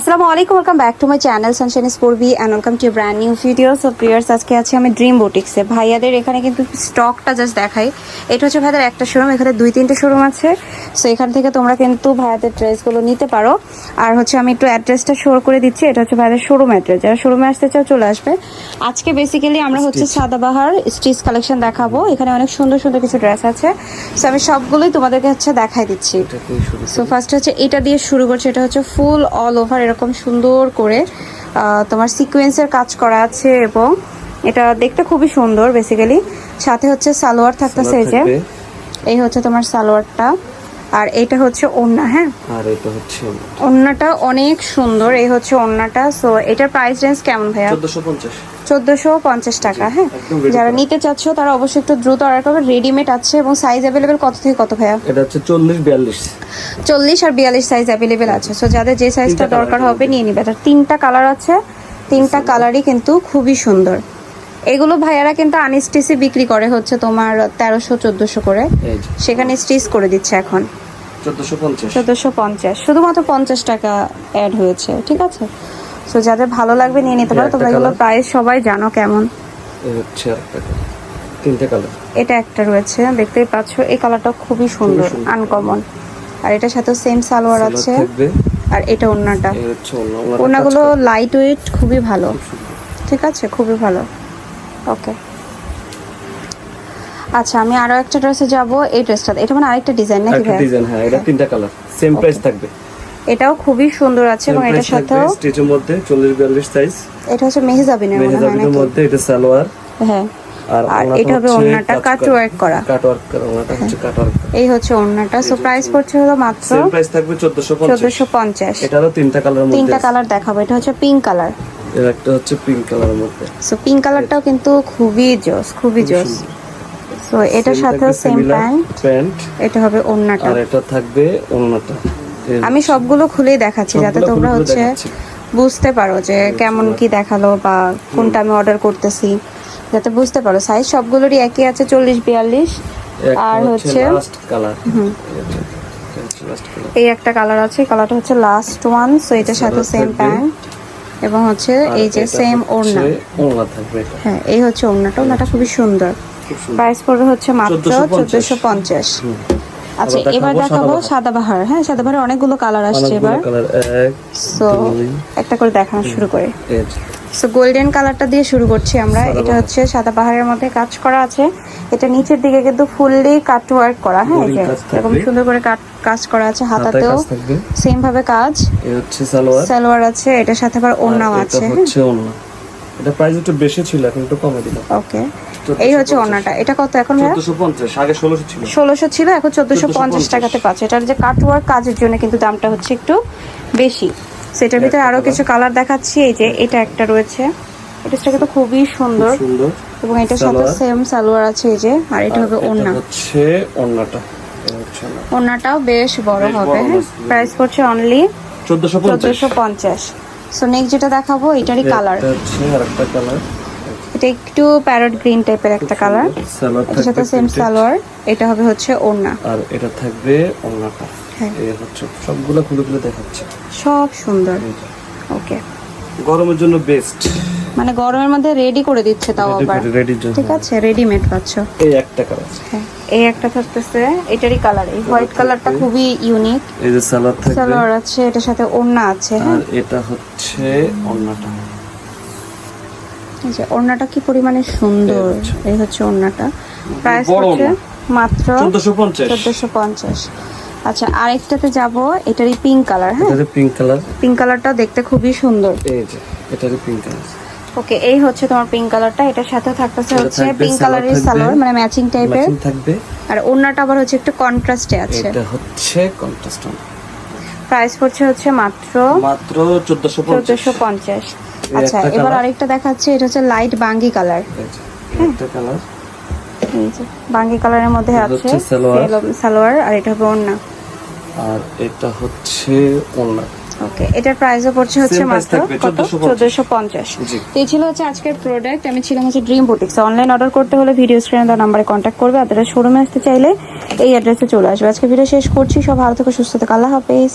আসসালামু আলাইকুম welcome back to my channel sunshine স্পোর্বি and welcome to brand new video so প্রিয়ার্স আজকে আছি আমি ড্রিম বুটিক্সে ভাইয়াদের এখানে কিন্তু স্টকটা জাস্ট দেখাই। এটা হচ্ছে ভাইয়াদের একটা শোরুম এখানে দুই তিনটে শোরুম আছে। সো এখান থেকে তোমরা কিন্তু ভাইয়াদের ড্রেসগুলো নিতে পারো। আর হচ্ছে আমি একটু অ্যাড্রেসটা শোর করে দিচ্ছি। এটা হচ্ছে ভাইয়াদের শোরুম অ্যাড্রেস যারা শোরুমে আসতে চাও চলে আসবে। আজকে বেসিক্যালি আমরা হচ্ছে সাদাবাহার স্টিচ কালেকশন দেখাবো। এখানে অনেক সুন্দর সুন্দর কিছু ড্রেস আছে। সো আমি সবগুলোই তোমাদেরকে হচ্ছে দেখাই দিচ্ছি। সো ফার্স্ট হচ্ছে এটা দিয়ে শুরু করছে। এটা হচ্ছে ফুল অল ওভার এরকম সুন্দর করে আহ, তোমার সিকোয়েন্সের কাজ করা আছে এবং এটা দেখতে খুবই সুন্দর বেসিক্যালি সাথে হচ্ছে সালোয়ার থাকতেছে এই যে। এই হচ্ছে তোমার সালোয়ারটা। আর এটা হচ্ছে ওড়না হ্যাঁ? আর এটা হচ্ছে ওড়নাটা অনেক সুন্দর এই হচ্ছে ওড়নাটা। সো এটার প্রাইস রেঞ্জ কেমন ভাইয়া? চোদ্দশো পঞ্চাশ। চোদ্দোশো পঞ্চাশ টাকা হ্যাঁ? যারা নিতে চাচ্ছ তারা অবশ্যই একটু দ্রুত অর্ডার করবে। রেডিমেড আছে এবং সাইজ অ্যাভেলেবেল কত থেকে কত ভাইয়া? এটা হচ্ছে চল্লিশ বিয়াল্লিশ। চল্লিশ আর বিয়াল্লিশ সাইজ অ্যাভেলেবেল আছে। সো যাদের যে সাইজটা দরকার হবে নিয়ে নিবে। তার তিনটা কালার আছে। তিনটা কালারই কিন্তু খুবই সুন্দর। এগুলো ভাইয়ারা কিন্তু আনস্টিচে বিক্রি করে হচ্ছে তোমার তেরোশো চোদ্দোশো করে। সেখানে স্টিচ করে দিচ্ছে এখন। চোদ্দশো পঞ্চাশ। শুধুমাত্র পঞ্চাশ টাকা অ্যাড হয়েছে ঠিক আছে? সো যাদের ভালো লাগবে নিয়ে নিতে পারো একটা তোমরা এগুলো প্রায় সবাই জানো কেমন। তিনটে কালার এটা একটা রয়েছে দেখতেই পাচ্ছ এই কালারটা খুবই সুন্দর। আনকমন আর এটার সাথে সেম সালোয়ার আছে। আর এটা ওনার ওড়নাগুলো লাইট ওয়েট খুবই ভালো। ঠিক আছে খুবই ভালো। ওকে আচ্ছা আমি আরও একটা ড্রেসে যাব। এই ড্রেসটা এটা মানে আরেকটা ডিজাইন নাকি ভাই ডিজাইন হ্যাঁ এটা তিনটা কালার সেম প্রাইস থাকবে। এটাও খুবই সুন্দর আছে এবং এটার সাথেও স্টিচের মধ্যে চল্লিশ বিয়াল্লিশ সাইজ এটা হচ্ছে মেহজাবিনের মনে হয় মেহেজাবিনের নাকি? মধ্যে এটা সালোয়ার। হ্যাঁ। আর এটা হবে ওড়নাটা কাজ কাট করা। ওয়ার্ক করা। কাট ওয়ার্ক করা ওনাটা হচ্ছে কাট ওয়ার্ক এই হচ্ছে ওড়নাটা। সো প্রাইস পড়ছে হলো মাত্র সেম প্রাইস থাকবে চোদ্দশো পঞ্চাশ। চোদ্দশো পঞ্চাশ। এটারও তিনটা কালার মধ্যে তিনটা কালার দেখাবো। এটা হচ্ছে পিঙ্ক কালার এর একটা হচ্ছে পিঙ্ক কালারের মধ্যে। সো পিঙ্ক কালারটাও কিন্তু খুবই জোস খুবই জোস। সো এটার সাথেও সেম প্যান্ট প্যান্ট এটা হবে ওড়নাটা। আর এটা থাকবে অন্যটা আমি সবগুলো খুলেই দেখাচ্ছি যাতে তোমরা হচ্ছে বুঝতে পারো যে কেমন কি দেখাল বা কোনটা আমি অর্ডার করতেছি যাতে বুঝতে পারো। সাইজ সবগুলোরই একই আছে চল্লিশ বিয়াল্লিশ। আর হচ্ছে এই একটা কালার আছে কালারটা হচ্ছে লাস্ট ওয়ান সো এটার সাথে সেম প্যান্ট এবং হচ্ছে এই যে সেম ওড়না। ওড়না থাকবে হ্যাঁ এই হচ্ছে ওড়নাটা। ওড়নাটা খুবই সুন্দর। প্রাইস পড়বে হচ্ছে মাত্র 1450 চোদ্দশো পঞ্চাশ। আচ্ছা এবার দেখাবো সাদাবাহার। হ্যাঁ সাদাবাহার অনেকগুলো কালার আসছে এবার। সো একটা করে দেখানো শুরু করে। সো গোল্ডেন কালারটা দিয়ে শুরু করছি আমরা। এটা হচ্ছে সাদা পাহাড়ের মধ্যে কাজ করা আছে। এটা নিচের দিকে কিন্তু ফুললি কাট ওয়ার্ক করা হ্যাঁ। এরকম সুন্দর করে কাট কাজ করা আছে হাতাতেও। সেম ভাবে কাজ। এই হচ্ছে সালোয়ার। সালোয়ার আছে এটার সাথে আবার ওড়নাও আছে এটা হ্যাঁ। হচ্ছে ওড়না। এটা প্রাইস একটু বেশি ছিল এখন একটু কমে দিলাম। ওকে এই হচ্ছে ওড়নাটা। এটা কত এখন ভাইয়া? চোদ্দশো পঞ্চাশ আগে ষোলোশো ছিল। ষোলোশো ছিল এখন চোদ্দশো পঞ্চাশ 1450 টাকাতে পাচ্ছে। এটার যে কাট ওয়ার্ক কাজের জন্য কিন্তু দামটা হচ্ছে একটু বেশি। সেটার ভিতরে আরও কিছু কালার দেখাচ্ছি এই যে এটা একটা রয়েছে। এটা কিন্তু খুবই সুন্দর। এবং এটার সাথে। সেম সালোয়ার আছে এই যে আর এটা হবে ওড়না। হচ্ছে ওড়না। ওড়নাটাও বেশ বড় হবে হ্যাঁ? প্রাইস পড়ছে অনলি চোদ্দশো পঞ্চাশ। চোদ্দশো পঞ্চাশ। সো নেক্সট যেটা দেখাবো এটারই কালার এটা হচ্ছে আরেকটা কালার এটা একটু প্যারট গ্রিন টাইপের একটা কালার এটার সাথে সেম সালোয়ার। এটা হবে হচ্ছে ওড়না। আর এটা থাকবে ওড়নাটা। হ্যাঁ। এই হচ্ছে সবগুলো খুলে খুলে দেখাচ্ছে। সব সুন্দর। ওকে। গরমের জন্য বেস্ট মানে গরমের মধ্যে রেডি করে দিচ্ছে তাও আবার। ঠিক আছে রেডিমেড পাচ্ছ। এই একটা কালার হ্যাঁ এই একটা থাকতেছে এটারই কালার এই হোয়াইট কালারটা খুবই ইউনিক এই যে সালোয়ার থাকবে। সালোয়ার আছে এটার সাথে ওড়না আছে হ্যাঁ। আর এটা হচ্ছে ওড়নাটা। এই যে ওড়নাটা কি পরিমাণে সুন্দর। এই হচ্ছে। ওড়নাটা। প্রাইস হচ্ছে মাত্র চোদ্দশো পঞ্চাশ। চোদ্দশো পঞ্চাশ। আচ্ছা আরেকটাতে যাব এটারই পিঙ্ক কালার হ্যাঁ? এটাতে পিঙ্ক কালার পিঙ্ক কালারটা দেখতে খুবই সুন্দর। এই যে এটাতে পিঙ্ক কালার ওকে এই হচ্ছে তোমার পিঙ্ক কালারটা এটার সাথে থাকতেছে হচ্ছে পিঙ্ক কালারের সালোয়ার মানে ম্যাচিং টাইপের ম্যাচিং থাকবে। আর ওড়নাটা আবার হচ্ছে একটু কন্ট্রাস্টে আছে। এটা হচ্ছে কন্ট্রাস্ট প্রাইস পড়ছে হচ্ছে মাত্র মাত্র চোদ্দশো পঞ্চাশ। চোদ্দশো পঞ্চাশ। এই আচ্ছা এবার আরেকটা দেখাচ্ছে এটা হচ্ছে লাইট বাঙ্গি কালার একটা কালার এই যে বাঙ্গি কালারের মধ্যে আছে সালোয়ার। সালোয়ার আর এটা হবে ওড়না। আর এটা হচ্ছে ওড়না। ওকে এটার প্রাইসও পড়ছে হচ্ছে মাত্র কত? 1450 পঞ্চাশ। এই ছিল হচ্ছে আজকের প্রোডাক্ট আমি ছিলাম হচ্ছে ড্রিম বুটিক্স অনলাইন অর্ডার করতে হলে ভিডিও স্ক্রিনে দেওয়া নম্বরে কন্ট্যাক্ট করবে। আপনারা শোরুমে আসতে চাইলে এই অ্যাড্রেসে চলে আসবে। আজকে ভিডিও শেষ করছি। সব ভালো থেকে সুস্থ থেকে। আল্লাহ হাফেজ।